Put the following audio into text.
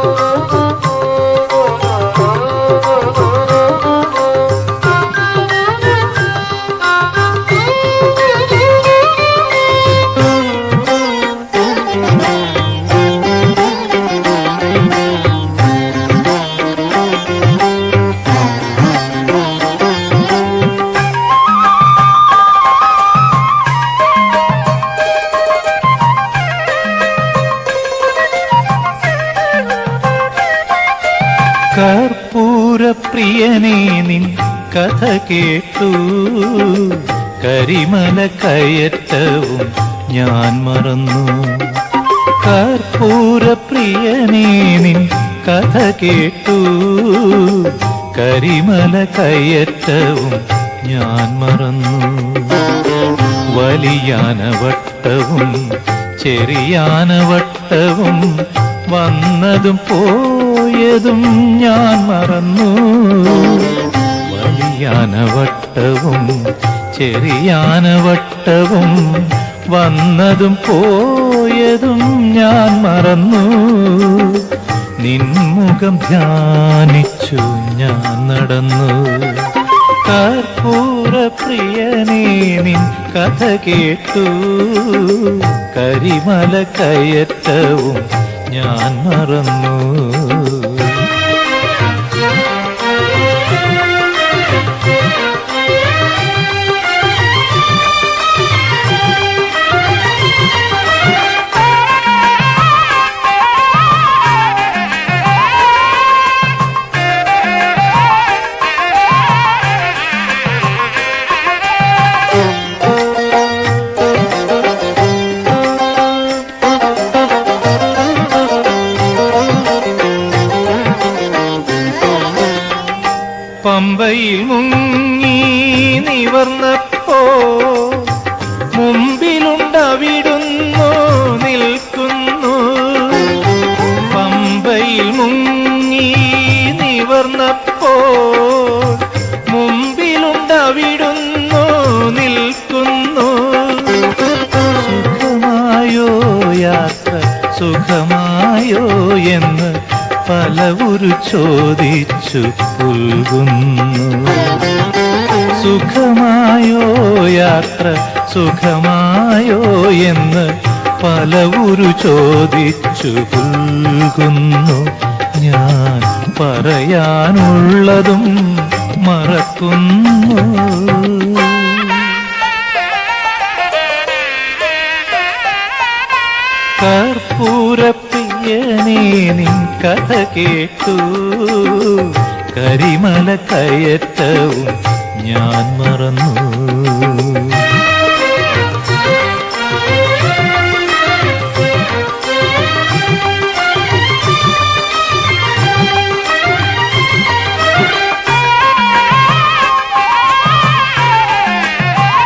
oh, oh. കർപ്പൂരപ്രിയനേ നിൻ കഥ കേട്ടു. കരിമല കയറ്റവും ഞാൻ മറന്നു. കർപ്പൂരപ്രിയനേ നിൻ കഥ കേട്ടു. കരിമല കയറ്റവും ഞാൻ മറന്നു. വലിയാനവട്ടവും ചെറിയാനവട്ടവും വന്നതും പോയതും ഞാൻ മറന്നു. വലിയാനവട്ടവും ചെറിയാനവട്ടവും വന്നതും പോയതും ഞാൻ മറന്നു. നിൻമുഖം ധ്യാനിച്ചു ഞാൻ നടന്നു. കർപ്പൂര പ്രിയനേ നിൻ കഥ കേട്ടു. കരിമല കയറ്റവും ഞാൻ മറന്നു. പമ്പയിൽ മുങ്ങി നിവർന്നപ്പോ മുമ്പിലുണ്ടവിടുന്നു നിൽക്കുന്നു. പമ്പയിൽ മുങ്ങി നിവർന്നപ്പോ മുമ്പിലുണ്ടവിടുന്നു നിൽക്കുന്നു. സുഖമായോ യാത്ര സുഖമായോ എന്ന് പലവുരു ചോദിച്ചു പുൽകുന്നു സുഖമായോ യാത്ര സുഖമായോ എന്ന് പലവുരു ചോദിച്ചു പുൽകുന്നു ഞാൻ പറയാനുള്ളതും മറക്കുന്നു. കർപ്പൂരപ്രിയനേ നിൻ കഥ കേട്ടു. കരിമല കയറ്റവും ഞാൻ മറന്നു.